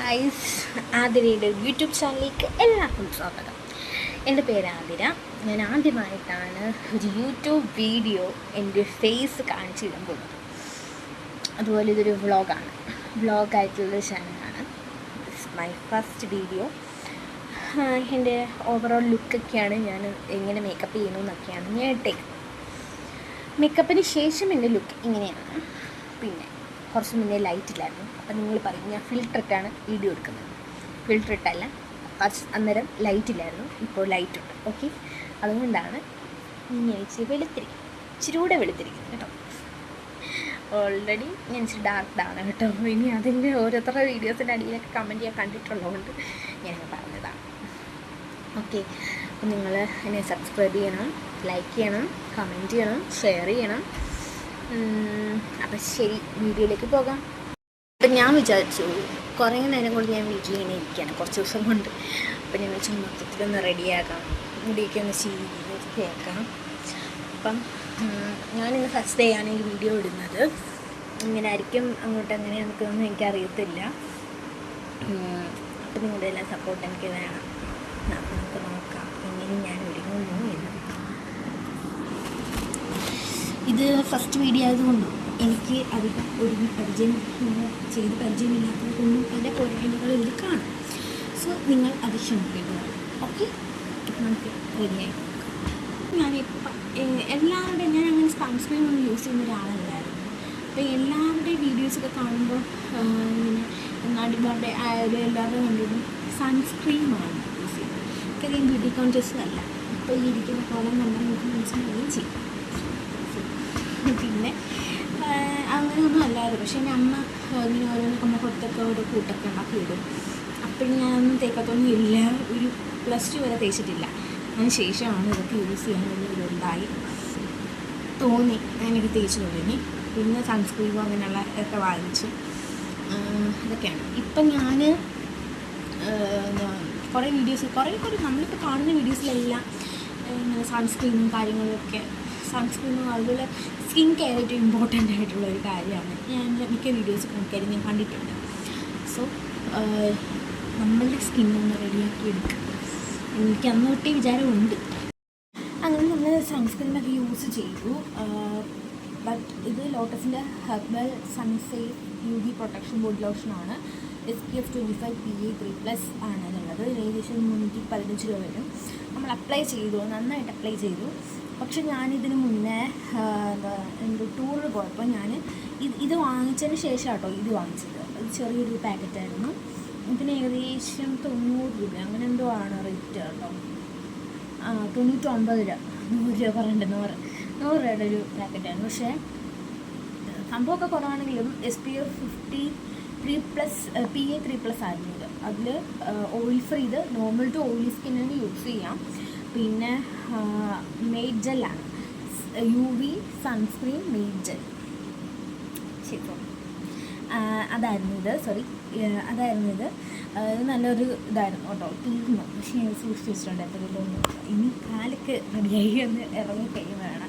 Guys ആതിരയുടെ YouTube ചാനലിലേക്ക് എല്ലാവർക്കും സ്വാഗതം. എന്റെ പേര് ആതിര. ഞാൻ ആദ്യമായിട്ടാണ് ഒരു യൂട്യൂബ് വീഡിയോ എന്റെ ഫേസ് കാണിച്ചു തരാൻ പോകുന്നത്. അതുപോലെ ഇതൊരു വ്ളോഗാണ്. വ്ളോഗായിട്ടുള്ളൊരു ചാനലാണ്. മൈ ഫസ്റ്റ് വീഡിയോ എന്റെ ഓവറോൾ ലുക്കൊക്കെയാണ് ഞാൻ എങ്ങനെ മേക്കപ്പ് ചെയ്യുന്നു എന്നൊക്കെയാണ് ഞാൻ ഇട്ടേക്കുന്നത്. മേക്കപ്പിന് ശേഷം എന്റെ ലുക്ക് ഇങ്ങനെയാണ്. പിന്നെ കുറച്ച് മുന്നേ ലൈറ്റ് ഇല്ലായിരുന്നു അപ്പം നിങ്ങൾ പറയും ഞാൻ ഫിൽറ്റർ ഇട്ടാണ് വീഡിയോ എടുക്കുന്നത്. ഫിൽറ്റർ ഇട്ടല്ല കുറച്ച് അന്നേരം ലൈറ്റ് ഇല്ലായിരുന്നു ഇപ്പോൾ ലൈറ്റ് ഉണ്ട് ഓക്കെ? അതുകൊണ്ടാണ് ഈ ആഴ്ച വെളുത്തിരിക്കുന്നത്. ഇച്ചിരി കൂടെ വെളുത്തിരിക്കുന്നത് കേട്ടോ. ഓൾറെഡി ഞാൻ ഇച്ചിരി ഡാർക്ക്ഡാണ് കേട്ടോ. ഇനി അതിന്റെ ഓരോരുത്തരുടെ വീഡിയോസിന്റെ അടിയിലൊക്കെ കമന്റ് ചെയ്യാൻ കണ്ടിട്ടുള്ളതുകൊണ്ട് ഞാൻ പറഞ്ഞതാണ് ഓക്കെ? അപ്പം നിങ്ങൾ എന്നെ സബ്സ്ക്രൈബ് ചെയ്യണം ലൈക്ക് ചെയ്യണം കമന്റ് ചെയ്യണം ഷെയർ ചെയ്യണം. അപ്പം ശരി വീഡിയോയിലേക്ക് പോകാം. അപ്പം ഞാൻ വിചാരിച്ചു കുറേ നേരം കൊണ്ട് ഞാൻ വീട്ടിൽ ഇങ്ങനെ ഇരിക്കുകയാണ് കുറച്ച് ദിവസം കൊണ്ട്. അപ്പം ഞാൻ വെച്ച് മൊത്തത്തിലൊന്ന് റെഡിയാക്കാം മുടിയൊക്കെ ഒന്ന് കേൾക്കാം അപ്പം ഞാനിന്ന് ഫസ്റ്റ് ഡേ ആണ് ഈ വീഡിയോ ഇടുന്നത്. ഇങ്ങനെ ആയിരിക്കും അങ്ങോട്ട് അങ്ങനെ നമുക്കൊന്നും എനിക്കറിയത്തില്ല. അപ്പം നിങ്ങളുടെ എല്ലാം സപ്പോർട്ട് എനിക്ക് വേണം. നമുക്ക് നോക്കാം എങ്ങനെ ഞാൻ ഒരുങ്ങുന്നു എന്ന് ഇത് ഫസ്റ്റ് വീഡിയോ ആയതുകൊണ്ടും എനിക്ക് അധികം ഒരു പരിചയം ചെയ്ത് പരിചയമില്ലാത്തത് കൊണ്ടും പോരായ്മകളും ഇതിൽ കാണും. സോ നിങ്ങൾ അത് ക്ഷമിക്കേണ്ടതാണ്. ഓക്കെ ഇപ്പം നമുക്ക് റെഡിയായി ഞാൻ എല്ലാവരുടെയും ഞാൻ അങ്ങനെ സൺസ്ക്രീൻ ഒന്നും യൂസ് ചെയ്യുന്ന ഒരാളല്ലായിരുന്നു. അപ്പോൾ എല്ലാവരുടെയും വീഡിയോസൊക്കെ കാണുമ്പോൾ ഇങ്ങനെ നടിമാരുടെ ആയാലും എല്ലാവരുടെയും കണ്ടിട്ടും സൺസ്ക്രീമാണ് യൂസ് ചെയ്യുന്നത്. എനിക്കധികം ബ്യൂട്ടി കോൺഷ്യസ് അല്ല. ഇപ്പോൾ ഈ ഇരിക്കുന്ന കോലം കണ്ടാൽ നമുക്ക് മനസ്സിലാവുകയും ചെയ്യും. പിന്നെ അങ്ങനെയൊന്നും അല്ലായിരുന്നു. പക്ഷേ എന്റെ അമ്മ ഇങ്ങനെ ഓരോന്നൊക്കെ കൊടുത്തൊക്കെ ഓരോ കൂട്ടൊക്കെ ഉണ്ടാക്കി വിടും അപ്പോഴും ഞാനൊന്നും തേക്കത്തൊന്നും ഇല്ല. ഒരു പ്ലസ് ടു വരെ തേച്ചിട്ടില്ല. അതിന് ശേഷമാണ് ഇതൊക്കെ യൂസ് ഉണ്ടായി തോന്നി. എനിക്ക് തേച്ച് തുടങ്ങി. പിന്നെ സൺസ്ക്രീമോ അങ്ങനെയുള്ള ഒക്കെ വാങ്ങിച്ചു. ഇതൊക്കെയാണ്. ഇപ്പം ഞാൻ കുറേ വീഡിയോസ് കുറേ കുറേ നമ്മളിപ്പോൾ കാണുന്ന വീഡിയോസിലെല്ലാം ഇങ്ങനെ സൺസ്ക്രീനും കാര്യങ്ങളൊക്കെ സൺസ്ക്രീനും അതുപോലെ സ്കിൻ കെയർ ഏറ്റവും ഇമ്പോർട്ടന്റ് ആയിട്ടുള്ള ഒരു കാര്യമാണ്. ഞാൻ മിക്ക വീഡിയോസ് നോക്കിയാലും ഞാൻ കണ്ടിട്ടുണ്ട്. സോ നമ്മളുടെ സ്കിൻ ഒന്ന് റെഡിയാക്കി എടുക്കുക എനിക്ക് അന്ന് തൊട്ടേ വിചാരമുണ്ട്. അങ്ങനെ നമ്മൾ സൺസ്ക്രീനൊക്കെ യൂസ് ചെയ്തു. ബട്ട് ഇത് ലോട്ടസിന്റെ herbal sunsafe U V protection body ലോഷനാണ് S P F twenty five P A three plus ആണ് എന്നുള്ളത്. ഏകദേശം മുന്നൂറ്റി പതിനഞ്ച് രൂപ വരും. നമ്മൾ അപ്ലൈ ചെയ്തു. നന്നായിട്ട് അപ്ലൈ ചെയ്തു. പക്ഷെ ഞാനിതിന് മുന്നേ എന്താ എന്തോ ടൂറിൽ പോയപ്പോൾ ഞാൻ ഇത് ഇത് വാങ്ങിച്ചതിന് ശേഷം കേട്ടോ ഇത് വാങ്ങിച്ചത്. അത് ചെറിയൊരു പാക്കറ്റായിരുന്നു. ഇതിന് ഏകദേശം തൊണ്ണൂറ് രൂപ. അങ്ങനെ എന്തോ ആണ് റേറ്റ് കേട്ടോ. തൊണ്ണൂറ്റൊമ്പത് രൂപ. നൂറ് രൂപ പറയണ്ട നൂറ് നൂറ് രൂപയുടെ ഒരു പാക്കറ്റായിരുന്നു. പക്ഷേ സംഭവമൊക്കെ കുറവാണെങ്കിലും S P F fifty three plus P A three plus ആയിരുന്നു ഇത്. അതിൽ ഓയിൽ ഫ്രീ ഇത്. നോർമൽ ടു ഓയിലി സ്കിന്നിന് യൂസ് ചെയ്യാം. പിന്നെ മെയ്ഡ് ജെല്ലാണ് U V sunscreen made gel ശരി. അതായിരുന്നു ഇത്. സോറി അതായിരുന്നു ഇത്. നല്ലൊരു ഇതായിരുന്നു കേട്ടോ. തീർന്നു. പക്ഷേ ഞാൻ സൂക്ഷിച്ച് വെച്ചിട്ടുണ്ട് എന്തെങ്കിലും ഇനി കാലൊക്കെ റെഡിയായി ഒന്ന് ഇറങ്ങി കഴിയുമ്പോഴാണ്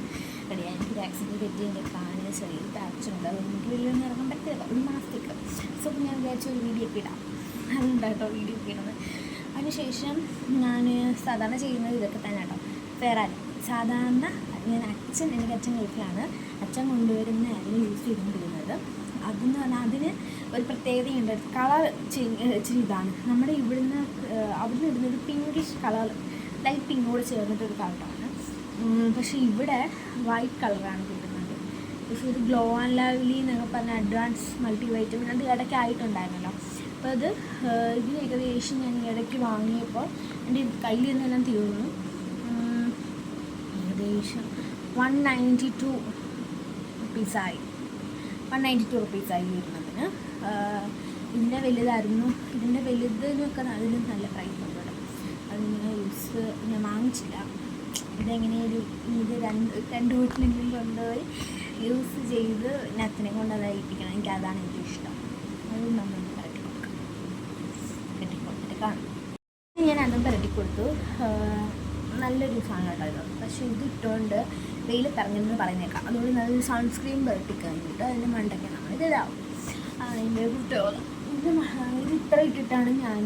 റെഡിയായി. എനിക്ക് ആക്സിഡന്റ് പറ്റി എന്റെ കാലിന് ചെറിയൊരു പാച്ചുണ്ട് അതുകൊണ്ട് വലിയൊന്നും ഇറങ്ങാൻ പറ്റില്ല. ഒരു മാസത്തേക്ക്. സോ ഞാൻ വിചാരിച്ച ഒരു വീഡിയോ ഒക്കെ ഇടാം. അതുകൊണ്ട് കേട്ടോ വീഡിയോ ഒക്കെ ഇടുന്നത്. അതിനുശേഷം ഞാൻ സാധാരണ ചെയ്യുന്നത് ഇതൊക്കെ തന്നെ കേട്ടോ വേറെ സാധാരണ ഞാൻ അച്ഛൻ എനിക്ക് അച്ഛൻ ഗൾഫിലാണ്. അച്ഛൻ കൊണ്ടുവരുന്ന ആയിരുന്നു യൂസ് ചെയ്തുകൊണ്ടിരുന്നത് അതെന്ന് പറഞ്ഞാൽ അതിന് ഒരു പ്രത്യേകതയുണ്ട്. കളർ ഇച്ചിരി ഇതാണ്. നമ്മുടെ ഇവിടുന്ന് അവിടുന്ന് ഇടുന്ന ഒരു പിങ്കിഷ് കളർ ലൈറ്റ് പിങ്കോട് ചേർന്നിട്ടൊരു കളറാണ്. പക്ഷേ ഇവിടെ വൈറ്റ് കളറാണ് കിട്ടുന്നത്. പക്ഷേ ഇത് ഗ്ലോ ആൻഡ് ലവ്ലി എന്നൊക്കെ പറഞ്ഞ അഡ്വാൻസ് മൾട്ടി വൈറ്റമിൻ അത് ഇടയ്ക്ക് ആയിട്ടുണ്ടായിരുന്നല്ലോ. അപ്പോൾ അത് ഇതിന് ഏകദേശം ഞാൻ ഇടയ്ക്ക് വാങ്ങിയപ്പോൾ എന്റെ കയ്യിൽ നിന്നെല്ലാം തീർന്നു. ഏകദേശം വൺ നയന്റി ടു റുപ്പീസായി വൺ നയന്റി ടു റുപ്പീസായി വരുന്നതിന്. ഇതിന്റെ വലുതായിരുന്നു. ഇതിന്റെ വലുതിനൊക്കെ അതിന് നല്ല പ്രൈസ് ഉണ്ട് ഇവിടെ അതിങ്ങനെ യൂസ് ഞാൻ വാങ്ങിച്ചില്ല. ഇതെങ്ങനെ ഒരു ഇത് രണ്ട് രണ്ട് വീട്ടിലെങ്കിലും കൊണ്ടുപോയി യൂസ് ചെയ്ത് നത്തിനെ കൊണ്ട് അത് അയപ്പിക്കണം എനിക്ക് അതാണ് എനിക്ക് ഇഷ്ടം. അത് നമ്മൾ പരട്ടി കൊടുക്കാം. കെട്ടി കൊടുത്തിട്ട് കാണും. ഞാൻ അതും പരട്ടി കൊടുത്തു. നല്ലൊരു സാധനം കേട്ടോ ഇത് പക്ഷേ ഇത് ഇട്ടുകൊണ്ട് വെയിൽ പറഞ്ഞെന്ന് പറയുന്നേക്കാം. അതുകൊണ്ട് നല്ല സൺസ്ക്രീൻ പുരട്ടി കഴിഞ്ഞിട്ട് അതിന്റെ മണ്ടയ്ക്ക് നമ്മൾ ഇത് ഇതാവും അതിന്റെ കുട്ടികൾ ഇത് ഇത് ഇത്ര ഇട്ടിട്ടാണ് ഞാൻ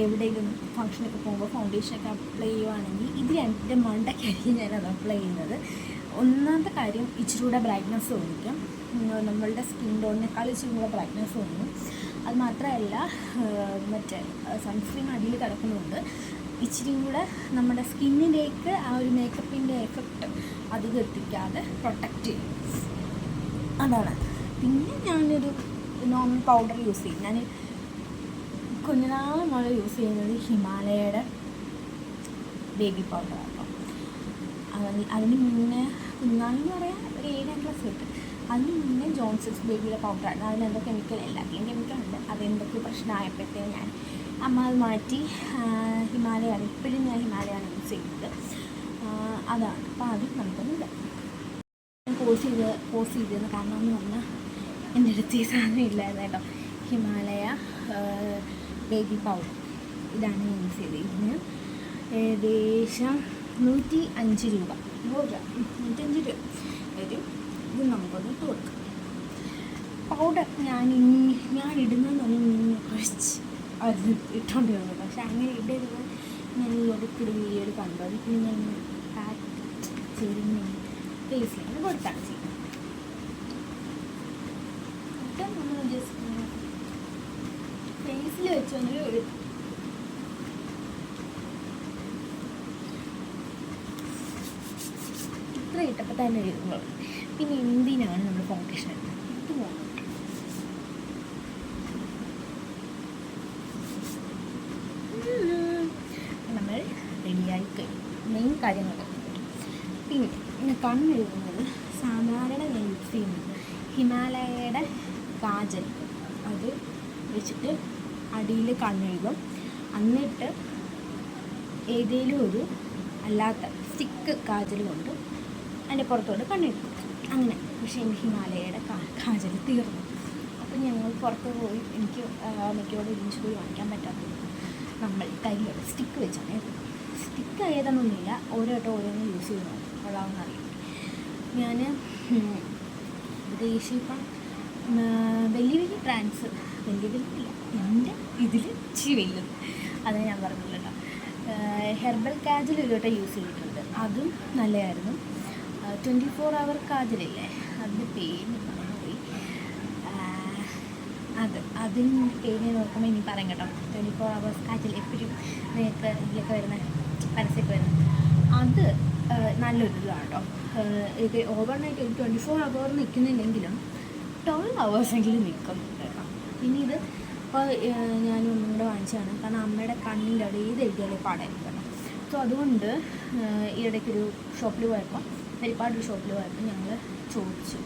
എവിടെയെങ്കിലും ഫംഗ്ഷനൊക്കെ പോകുമ്പോൾ ഫൗണ്ടേഷനൊക്കെ അപ്ലൈ ചെയ്യുവാണെങ്കിൽ ഇത് എന്റെ മണ്ടയ്ക്കായിരിക്കും ഞാനത് അപ്ലൈ ചെയ്യുന്നത്. ഒന്നാമത്തെ കാര്യം ഇച്ചിരി കൂടെ ബ്രൈറ്റ്നസ് തോന്നിക്കും. നമ്മളുടെ സ്കിൻ ടോണിനേക്കാൾ ഇച്ചിരി കൂടെ ബ്രൈറ്റ്നസ് തോന്നും. അത് മാത്രമല്ല മറ്റേ സൺസ്ക്രീൻ അടിയിൽ കിടക്കുന്നുണ്ട്. ഇച്ചിരി കൂടെ നമ്മുടെ സ്കിന്നിലേക്ക് ആ ഒരു മേക്കപ്പിന്റെ എഫക്റ്റ് അധികം എത്തിക്കാതെ പ്രൊട്ടക്റ്റ് ചെയ്യും. അതാണ്. പിന്നെ ഞാനൊരു നോർമൽ പൗഡർ യൂസ് ചെയ്യും. ഞാൻ കുഞ്ഞുനാൾ മുതൽ യൂസ് ചെയ്യുന്നത് ഹിമാലയയുടെ ബേബി പൗഡർ അപ്പം അതിന് അതിന് മുന്നേ കുഞ്ഞുനാളെന്ന് പറയാൻ ഒരു ഏഴാം ക്ലാസ് തൊട്ട് അതിന് മുന്നേ ജോൺസൺസ് ബേബിയുടെ പൗഡറാണ് അതിനെന്തോ കെമിക്കൽ എല്ലാത്തിനും കെമിക്കൽ ഉണ്ട്. അതെന്തൊക്കെ പ്രശ്നമായപ്പോഴത്തേക്കും ഞാൻ അമ്മ അത് മാറ്റി ഹിമാലയാണ്. ഇപ്പോഴും ഞാൻ ഹിമാലയാണ് യൂസ് ചെയ്യുന്നത്. അതാണ്. അപ്പോൾ അത് നമുക്കൊന്നുമില്ല കോഴ്സ് ചെയ്ത് കോഴ്സ് ചെയ്തിരുന്ന. കാരണം എന്ന് പറഞ്ഞാൽ എന്റെ അടുത്ത് ഈ സാധനം ഇല്ലായിരുന്നു കേട്ടോ. ഹിമാലയ ബേബി പൗഡർ ഇതാണ് ഞാൻ യൂസ് ചെയ്തത്. ഇതിന് ഏകദേശം നൂറ്റി അഞ്ച് രൂപ. നൂറ്റഞ്ച് രൂപ. വരും. ഇത് നമുക്കൊന്ന് ഇട്ട് കൊടുക്കാം. പൗഡർ ഞാൻ ഞാൻ ഇടുന്നതെന്ന് ഇങ്ങനെ കുറച്ച് അത് ഇട്ടുകൊണ്ടിരുന്നത് പക്ഷെ അങ്ങനെ ഞാൻ ഒരു വീഡിയോയിൽ കണ്ടു പിന്നെ ഞാൻ പാക്ക് ചെയ്ത് ഫേസിലാണ് കൊടുത്താണ് ചെയ്യുന്നത്. നമ്മൾ ഫേസിൽ വെച്ചൊന്ന് ഒരു ഇത്ര ഇട്ടപ്പോൾ തന്നെ എഴുതുമ്പോൾ പിന്നെ എന്തിനാണ് നമ്മൾ ഫൗണ്ടേഷൻ എടുത്തത്? ഇത് നമ്മൾ റെഡിയായി കഴിഞ്ഞു മെയിൻ കാര്യങ്ങൾ പിന്നെ കണ്ണെഴുതുന്നത് സാധാരണ യൂസ് ചെയ്യുന്നത് ഹിമാലയയുടെ കാജൽ. അത് വെച്ചിട്ട് അടിയിൽ കണ്ണെഴുതും. എന്നിട്ട് ഏതെങ്കിലും ഒരു അല്ലാത്ത സ്റ്റിക്ക് കാജൽ കൊണ്ട് അതിന്റെ പുറത്തോട്ട് കണ്ണെഴുതും. അങ്ങനെ പക്ഷേ എനിക്ക് ഹിമാലയയുടെ കാജൽ തീർന്നു. അപ്പം ഞങ്ങൾ പുറത്ത് പോയി എനിക്ക് അമ്മയ്ക്കോട് ഒരുമിച്ച് പോയി വാങ്ങിക്കാൻ പറ്റാത്തത് നമ്മൾ കയ്യിലുള്ള സ്റ്റിക്ക് വെച്ചാണ് എഴുതുന്നത്. സ്റ്റിക്ക് ഏതെന്നൊന്നുമില്ല ഓരോ വട്ടം ഓരോന്ന് യൂസ് ചെയ്ത് നോക്കും. കൊള്ളാമെന്ന് അറിയാം. ഞാൻ ഉം, വലിയ വലിയ ട്രാൻസ് വലിയ വലിയ എന്റെ ഇതിൽ ഇച്ചിരി വലുത് അത് ഞാൻ പറഞ്ഞില്ല ഹെർബൽ കാജൽ ഒരു വട്ടം യൂസ് ചെയ്തിട്ടുണ്ട്. അതും നല്ലതായിരുന്നു. ട്വന്റി ഫോർ അവർ കാജലില്ലേ അതിന്റെ പേര് പോയി. അത് അതിന് പേര് നോക്കുമ്പോൾ ഇനി പറയാം കേട്ടോ. ട്വന്റി ഫോർ അവേഴ്സ് കാജൽ എപ്പോഴും നിങ്ങൾക്ക് ഇതിലൊക്കെ വരുന്ന പരസ്യമൊക്കെ വരുന്നത് അത് നല്ലൊരു ഇതാണ് കേട്ടോ. ഇത് ഓവർ നൈറ്റ് ഒരു ട്വന്റി ഫോർ അവർ നിൽക്കുന്നില്ലെങ്കിലും ട്വൽവ് അവേഴ്സെങ്കിലും നിൽക്കുന്നുണ്ട് കേട്ടോ. പിന്നെ ഇത് ഇപ്പോൾ ഞാൻ ഒന്നുകൂടെ വാങ്ങിച്ചതാണ്. കാരണം അമ്മയുടെ കണ്ണിന്റെ അവിടെ ഏത് എഴുതിയാലേ പാടായിരിക്കും കേട്ടോ. സോ അതുകൊണ്ട് ഈ ഇടയ്ക്കൊരു ഷോപ്പിൽ പോയപ്പോൾ ഒരുപാട് ഒരു ഷോപ്പിൽ പോയപ്പോൾ ഞങ്ങൾ ചോദിച്ചു.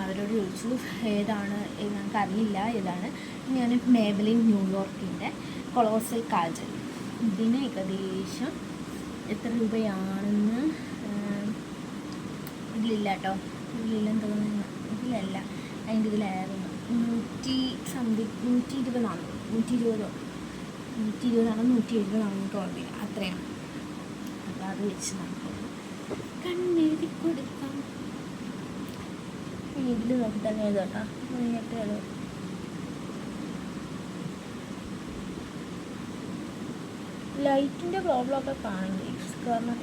അവരോട് ചോദിച്ചു ഏതാണ് ഏത് ഞങ്ങൾക്ക് അറിയില്ല ഏതാണ് ഞാൻ മേബലിൻ ന്യൂയോർക്കിന്റെ കൊളോസൽ കാജൽ. ഇതിന് ഏകദേശം എത്ര രൂപയാണെന്ന് ഇതിലില്ല കേട്ടോ ഇതിലില്ലെന്ന് തോന്നുന്നു. ഇതിലല്ല. അതിന്റെ ഇതിലായിരുന്നു. നൂറ്റി സംതിങ് നൂറ്റി ഇരുപതാണ്? നൂറ്റി ഇരുപതോ? നൂറ്റി ഇരുപതാണോ? നൂറ്റി എഴുപതാണോ എനിക്ക് അത്രയാണ് അപ്പോൾ അത് വെച്ച് നമുക്ക് കണ്ണെഴുതി കൊടുക്കാം. ഇതിൽ നോക്കി തന്നെ എഴുതോട്ടോ. എന്നിട്ട് എഴുതും ലൈറ്റിന്റെ പ്രോബ്ലമൊക്കെ കാണില്ലേ കാരണം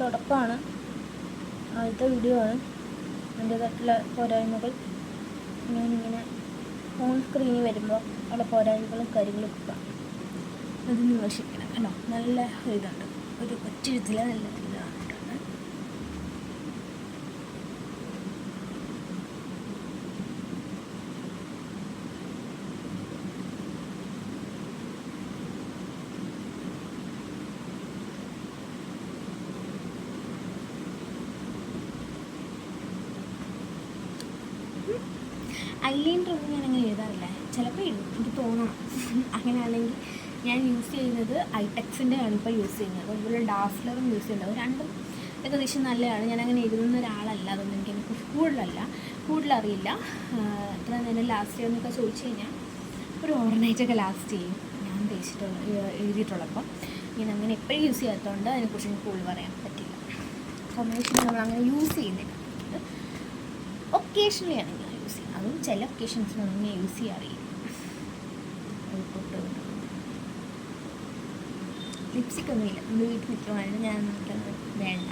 തുടക്കമാണ് ആദ്യത്തെ വീഡിയോ ആണ്. അതിന്റേതായിട്ടുള്ള പോരായ്മകൾ. ഞാനിങ്ങനെ ഫോൺ സ്ക്രീനിൽ വരുമ്പോൾ ഉള്ള പോരായ്മകളും കാര്യങ്ങളൊക്കെ കാണും. അത് വിമർശിക്കണം കണ്ടോ നല്ല ഇതുണ്ട്. ഒരു ഒറ്റഴുത്തിലെ നല്ല ഇത് കാണിട്ടുണ്ട് ഐലൈനർ ഒന്നും ഞാൻ അങ്ങനെ എഴുതാറില്ല ചിലപ്പോൾ എഴുതും എനിക്ക് തോന്നണം അങ്ങനെയാണെങ്കിൽ ഞാൻ യൂസ് ചെയ്യുന്നത് ഐടെക്സിന്റെ ആണ് ഇപ്പോൾ യൂസ് ചെയ്യുന്നത്. അതുപോലെ ഡാഫ്ലറും യൂസ് ചെയ്യുന്നത് രണ്ടും ഏകദേശം നല്ലതാണ്. ഞാൻ അങ്ങനെ എഴുതുന്ന ഒരാളല്ല. അതൊന്നും എനിക്ക് എനിക്ക് കൂടുതലല്ല. കൂടുതലറിയില്ല. അത്ര ഞാൻ ലാസ്റ്റ് ഇയർ എന്നൊക്കെ ചോദിച്ചു കഴിഞ്ഞാൽ ഒരു ഓർണൈറ്റൊക്കെ ലാസ്റ്റ് ചെയ്യും. ഞാൻ തേച്ചിട്ടുള്ള എഴുതിയിട്ടുള്ളപ്പം. ഞാൻ അങ്ങനെ എപ്പോഴും യൂസ് ചെയ്യാത്തതുകൊണ്ട് അതിനെക്കുറിച്ച് എനിക്ക് കൂടുതൽ പറയാൻ പറ്റില്ല. ഫൗണ്ടേഷൻ നമ്മൾ അങ്ങനെ യൂസ് ചെയ്യുന്നില്ല. ഒക്കേഷണലി ആണ് ഞാൻ യൂസ് ചെയ്യുന്നത്. അതും ചില ഒക്കേഷൻസിനൊന്നും യൂസ് ചെയ്യാറില്ല. പൊട്ട് ലിപ്സ്റ്റിക് ഒന്നുമില്ല നമ്മൾ വീട്ടിൽ നിൽക്കുവാണ് ഞാൻ വേണ്ട.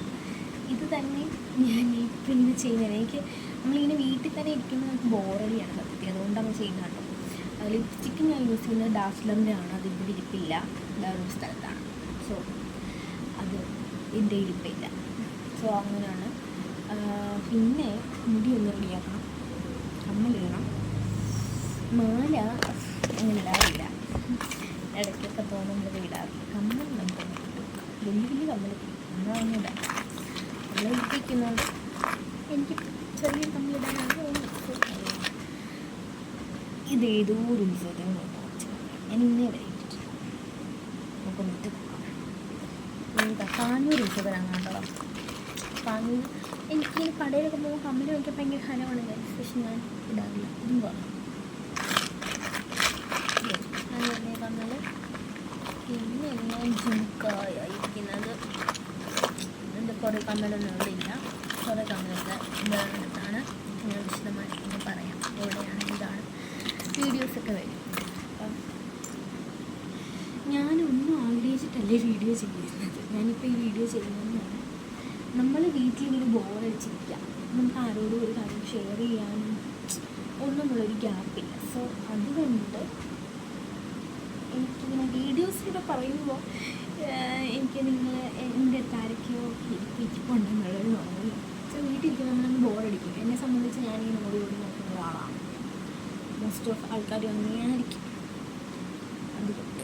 ഇത് തന്നെ ഞാൻ ഇപ്പം ഇങ്ങനെ ചെയ്യുന്നത്. എനിക്ക് നമ്മളിങ്ങനെ വീട്ടിൽ തന്നെ ഇരിക്കുന്ന നമുക്ക് ബോറടിയാണ് സത്യത്തിൽ. അതുകൊണ്ടാണ് ചെയ്യുന്നത് കേട്ടോ. ലിപ്സ്റ്റിക്ക് ഞാൻ യൂസ് ചെയ്യുന്നത് ഡാസ്ലറിന്റെ ആണ്. അത് ഇവിടെ ഇരിപ്പില്ല. വേറൊരു സ്ഥലത്താണ്. സോ അത് എന്റെ ഇരിപ്പില്ല. സോ അങ്ങനെയാണ്. പിന്നെ മുടി ഒന്ന് റെഡിയാക്കണം കമ്മലിടണം മാല അങ്ങനെ ഇടാറില്ല ഇടയ്ക്കൊക്കെ പോകുമ്പോൾ നമ്മൾ വീടാറില്ല? കമ്മൽ നമുക്ക് വലിയ വലിയ കമ്മൽ ഇടാം നമ്മൾ ഇരിപ്പിക്കുന്നുണ്ട് എനിക്ക് ചെറിയ കമ്മലിടാനാണ് ഇത് ഏതോ ഒരു ഉത്സവത്തിന്. ഞാൻ ഇന്നേ വരെ ഇട്ടിട്ടില്ല. നമുക്കൊന്ന് ഇട്ട് നോക്കാം ഏതാ കാഞ്ഞൂർ കേട്ടോ പാനൂർ എനിക്ക് കടയിലൊക്കെ പോകുമ്പോൾ കമ്മൽ നോക്കിയാൽ ഭയങ്കര ഹരമാണ്. പക്ഷെ ഞാൻ ഇടാറില്ല. ഇതും കാണാം അങ്ങനെ കമ്മൽ പിന്നെ ഞാൻ ജുക്കായിരിക്കുന്നത് എന്റെ കുറേ കമ്മലൊന്നും ഇവിടെ ഇല്ല. കുറേ കമ്മലൊക്കെ വേറെ ഞാൻ വിശദമായിട്ട് പറയാം. എവിടെയാണ് ഇതാണ് വീഡിയോസൊക്കെ വരും അപ്പം ഞാനൊന്നും ആഗ്രഹിച്ചിട്ടല്ലേ വീഡിയോ ചെയ്യുന്നത്. ഞാനിപ്പോൾ ഈ വീഡിയോ ചെയ്യുന്നതെന്നാണ്. നമ്മൾ വീട്ടിലിങ്ങനെ ബോറടിച്ചിരിക്കുക നമുക്ക് ആരോടും ഒരു കാര്യം ഷെയർ ചെയ്യാനും ഒന്നും ഒന്നുമുള്ളൊരു ഗ്യാപ്പില്ല സോ അതുകൊണ്ട് എനിക്കിങ്ങനെ വീഡിയോസിലൂടെ പറയുമ്പോൾ എനിക്ക് നിങ്ങൾ എന്റെ അടുത്ത് ആരൊക്കെയോ ഇരിപ്പിച്ചിട്ടുണ്ടെന്നുള്ളൊരു തോന്നൽ സോ വീട്ടിലിരിക്കുമ്പോൾ നമ്മളൊന്ന് ബോറടിക്കും. എന്നെ സംബന്ധിച്ച് ഞാനിങ്ങനെ ഓടി ഓടി നോക്കുന്ന ഒരാളാണ്. മോസ്റ്റ് ഓഫ് ആൾക്കാർ അങ്ങനെയായിരിക്കും. അതുകൊണ്ട്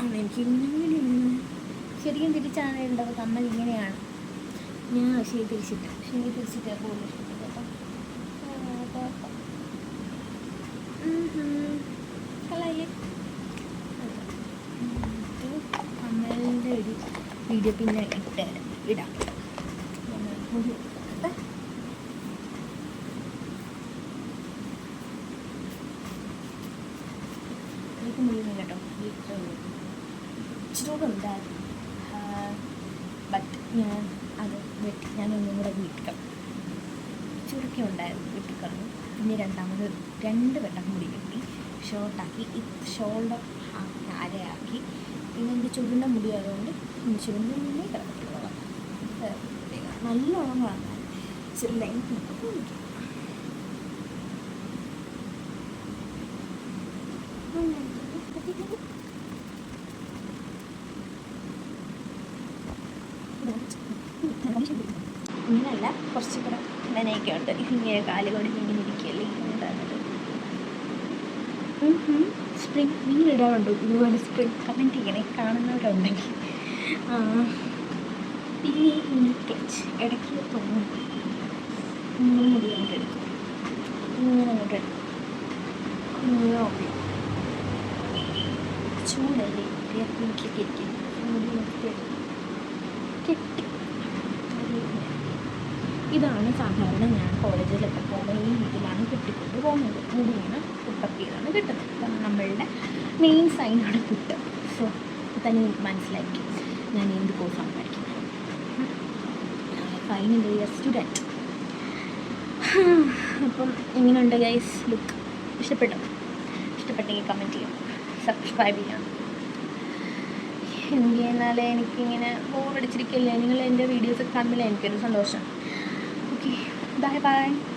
ആണ് എനിക്ക് ഇങ്ങനെ ശരിക്കും തിരിച്ചാണ് ഉള്ളത് നമ്മൾ ഇങ്ങനെയാണ്. ഞാൻ ശരി തിരിച്ചിട്ട് ശരി തിരിച്ചിട്ട് പോകുന്നു കേട്ടോ. ആ, ഒരു വീഡിയോ പിന്നെ ഇട്ട് ഇടാം. ബട്ട് ചുരുക്കി ഉണ്ടായിരുന്നു രണ്ടാമത് രണ്ട് വെട്ടം മുടി കെട്ടി ഷോർട്ടാക്കി ഷോൾഡർ അരയാക്കി. പിന്നെ എന്റെ ചുരുണ്ട മുടി ആയതുകൊണ്ട് ചുരുണ്ട മുടി നല്ല നല്ലോണം വളർന്നാൽ ലെങ്ത് നമുക്ക് കുടിക്കും ഇങ്ങനല്ല കുറച്ച് കൂടെ നനയൊക്കെ ഉണ്ട്. ഇങ്ങനെ കാൽ കൊടിഞ്ഞ് ഇങ്ങനെ ഇരിക്കുകയല്ലേ ഇങ്ങനെ ഇടാറുണ്ട് സ്പ്രിങ് നിങ്ങൾ ഇടാറുണ്ടോ ഇതുപോലെ സ്പ്രിങ് കമന്റ് ചെയ്യണേ കാണുന്നവരുണ്ടെങ്കിൽ? പിന്നെ ഈ ക്ലച്ച് ഇടയ്ക്ക് തോന്നും. ഇങ്ങനെ മുടി എടുക്കും. ഇങ്ങനെ എടുക്കും. ഇങ്ങനെ ഓക്കെ ചൂടല്ലേ? വീട്ടിലേക്ക് ഇരിക്കും മുടി നിർത്തി കെട്ടി ഇതാണ് സാധാരണ ഞാൻ കോളേജിലൊക്കെ പോകുന്ന ഈ രീതിയിലാണ് കെട്ടിക്കൊണ്ട് പോകുന്നത്. കൂടിയാണ് പുട്ടപ്പ് കിട്ടുന്നത്. ഇതാണ് നമ്മളുടെ മെയിൻ സൈനാണ് പുട്ട്. സോ തന്നെ മനസ്സിലായിരിക്കും ഞാൻ എന്ത് കോഴ്സാണ് പഠിക്കുന്നത്? ഫൈനൽ ഇയർ സ്റ്റുഡന്റ് അപ്പം എങ്ങനെയുണ്ട് ഗൈസ് ലുക്ക് ഇഷ്ടപ്പെട്ടു? ഇഷ്ടപ്പെട്ടെങ്കിൽ കമന്റ് ചെയ്യാം. സബ്സ്ക്രൈബ് ചെയ്യാം. ചെയ്യുന്നാലേ എനിക്കിങ്ങനെ ബോറടിച്ചിരിക്കില്ലേ നിങ്ങൾ എന്റെ വീഡിയോസൊക്കെ കാണുമ്പോൾ എനിക്കൊരു സന്തോഷം. 拜拜。